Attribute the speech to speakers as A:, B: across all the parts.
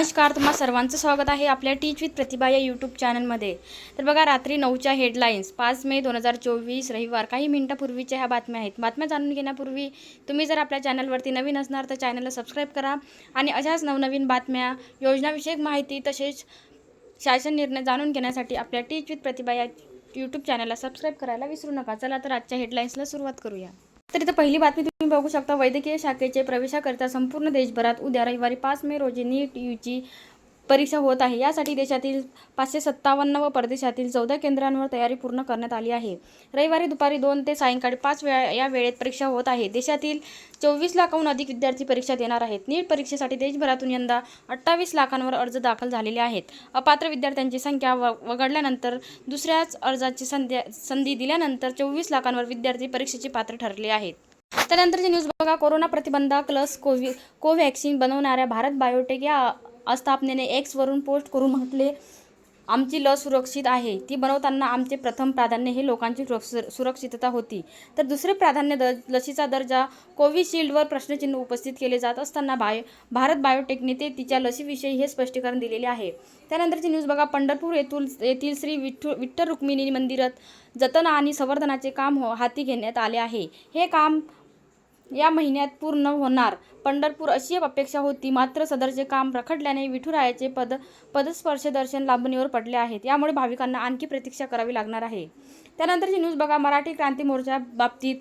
A: नमस्कार तुम्हा सर्वांचं स्वागत आहे आपल्या टीच विथ प्रतिभा या यूट्यूब चॅनलमध्ये तर बघा रात्री नऊच्या हेडलाईन्स पाच मे दोन हजार चोवीस रविवार. काही मिनिटापूर्वीच्या ह्या बातम्या आहेत. बातम्या जाणून घेण्यापूर्वी तुम्ही जर आपल्या चॅनलवरती नवीन असणार तर चॅनलला सबस्क्राईब करा. आणि अशाच नवनवीन बातम्या योजनाविषयक माहिती तसेच शासन निर्णय जाणून घेण्यासाठी आपल्या टीच विथ प्रतिभा या यूट्यूब चॅनलला सबस्क्राईब करायला विसरू नका. चला तर आजच्या हेडलाईन्सला सुरुवात करूया. तर इथं पहिली बातमी तुम्ही बघू शकता. वैद्यकीय शाखेचे प्रवेशाकरिता संपूर्ण देशभरात उद्या रविवारी पाच मे रोजी नीट यूची परीक्षा होत आहे. यासाठी देशातील पाचशे सत्तावन्न व परदेशातील चौदा केंद्रांवर तयारी पूर्ण करण्यात आली आहे. रविवारी दुपारी दोन ते सायंकाळी पाच वेळा या वेळेत परीक्षा होत आहे. देशातील चोवीस लाखाहून अधिक विद्यार्थी परीक्षा देणार आहेत. नीट परीक्षेसाठी देशभरातून यंदा अठ्ठावीस लाखांवर अर्ज दाखल झालेले आहेत. अपात्र विद्यार्थ्यांची संख्या व वगळल्यानंतर दुसऱ्याच अर्जाची संध्या संधी दिल्यानंतर चोवीस लाखांवर विद्यार्थी परीक्षेचे पात्र ठरले आहेत. त्यानंतरची न्यूज बघा. कोरोना प्रतिबंधक लस कोवि कोव्हॅक्सिन बनवणाऱ्या भारत बायोटेक या आस्थापनेने एक्सवरून पोस्ट करून म्हटले आमची लस सुरक्षित आहे. ती बनवताना आमचे प्रथम प्राधान्य हे लोकांची सुरक्षितता होती. तर दुसरे प्राधान्य द लसीचा दर्जा कोविशिल्डवर प्रश्नचिन्ह उपस्थित केले जात असताना बायो भारत बायोटेकने ते तिच्या लसीविषयी हे स्पष्टीकरण दिलेले आहे. त्यानंतरची न्यूज बघा पंढरपूर येथून येथील श्री विठ्ठू विठ्ठल रुक्मिणी मंदिरात जतन आणि संवर्धनाचे काम हो हाती घेण्यात आले आहे. हे काम या महिन्यात पूर्ण होणार. पंढरपूर अशी अपेक्षा होती मात्र सदरचे काम रखडल्याने विठुरायाचे पद पदस्पर्श दर्शन लांबणीवर पडले आहेत. यामुळे भाविकांना आणखी प्रतीक्षा करावी लागणार आहे. त्यानंतरची न्यूज बघा मराठी क्रांती मोर्चा बाबतीत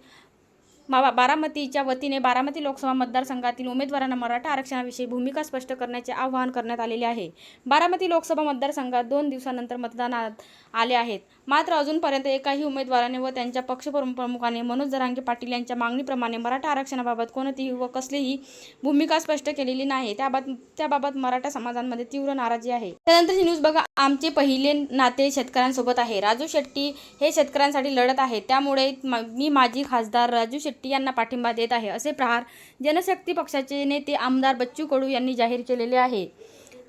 A: मा बारामतीच्या वतीने बारामती लोकसभा मतदारसंघातील उमेदवारांना मराठा आरक्षणाविषयी भूमिका स्पष्ट करण्याचे आवाहन करण्यात आलेले आहे. बारामती लोकसभा मतदारसंघात दोन दिवसानंतर मतदानात आले आहेत. मात्र अजूनपर्यंत एकाही उमेदवाराने व त्यांच्या पक्षप्रमुखाने मनोज जरांगे पाटील यांच्या मागणीप्रमाणे मराठा आरक्षणाबाबत कोणतीही व कसलीही भूमिका स्पष्ट केलेली नाही. त्याबाबत त्याबाबत मराठा समाजांमध्ये तीव्र नाराजी आहे. त्यानंतरची न्यूज बघा. आमचे पहिले नाते शेतकऱ्यांसोबत आहे. राजू शेट्टी हे शेतकऱ्यांसाठी लढत आहेत त्यामुळे मी माजी खासदार राजू शेट्टी यांना पाठिंबा देत आहे. असे प्रहार जनशक्ती पक्षाचे नेते आमदार बच्चू कडू यांनी जाहीर केलेले आहे.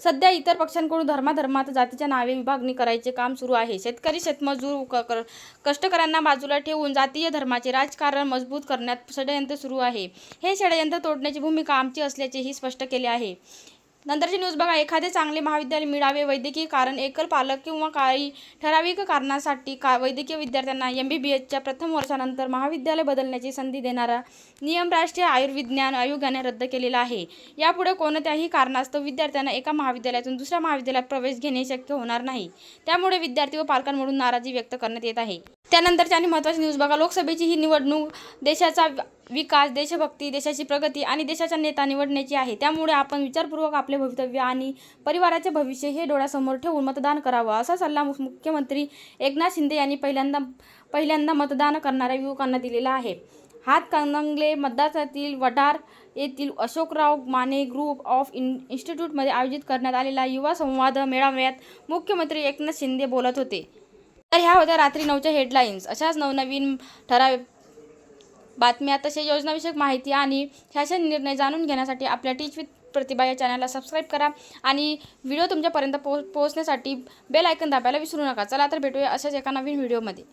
A: सध्या इतर पक्षांकडून धर्माधर्मात जातीच्या नावे विभागणी करायचे काम सुरू आहे. शेतकरी शेतमजूर क- कष्टकऱ्यांना बाजूला ठेवून जातीय धर्माचे राजकारण मजबूत करण्यात षडयंत्र सुरू आहे. हे षडयंत्र तोडण्याची भूमिका आमची असल्याचेही स्पष्ट केले आहे. नंतरची न्यूज बघा एखादे चांगले महाविद्यालय मिळावे वैद्यकीय कारण एकल पालक किंवा काही ठराविक कारणासाठी का वैद्यकीय विद्यार्थ्यांना एम बी बी एचच्या प्रथम वर्षानंतर महाविद्यालय बदलण्याची संधी देणारा नियम राष्ट्रीय आयुर्विज्ञान आयोगाने रद्द केलेला आहे. यापुढे कोणत्याही कारणास्तव विद्यार्थ्यांना एका महाविद्यालयातून दुसऱ्या महाविद्यालयात प्रवेश घेणे शक्य होणार नाही. त्यामुळे विद्यार्थी व पालकांमधून नाराजी व्यक्त करण्यात येत आहे. त्यानंतरची आणि महत्त्वाची न्यूज बघा लोकसभेची ही निवडणूक देशाचा विकास देशभक्ती देशाची प्रगती आणि देशाचा नेता निवडण्याची आहे. त्यामुळे आपण विचारपूर्वक आपले भवितव्य आणि परिवाराचे भविष्य हे डोळ्यासमोर ठेवून मतदान करावं असा सल्ला मुख्यमंत्री एकनाथ शिंदे यांनी पहिल्यांदा पहिल्यांदा मतदान करणाऱ्या युवकांना दिलेला आहे. हातकणंगले मतदारसंघातील वडार येथील Ashokrao Mane group of in इन्स्टिट्यूटमध्ये आयोजित करण्यात आलेला युवा संवाद मेळाव्यात मुख्यमंत्री एकनाथ शिंदे बोलत होते. तर ह्या होत्या रात्री नऊच्या हेडलाईन्स अशाच नवनवीन ठराव बातम्या. तसेच योजनाविषयक माहिती आणि शासन निर्णय जाणून घेण्यासाठी आपल्या टीच विथ प्रतिभा या चॅनलला सबस्क्राईब करा आणि व्हिडिओ तुमच्यापर्यंत पो पोहोचण्यासाठी बेल आयकन दाबायला विसरू नका. चला तर भेटूया अशाच एका नवीन व्हिडिओमध्ये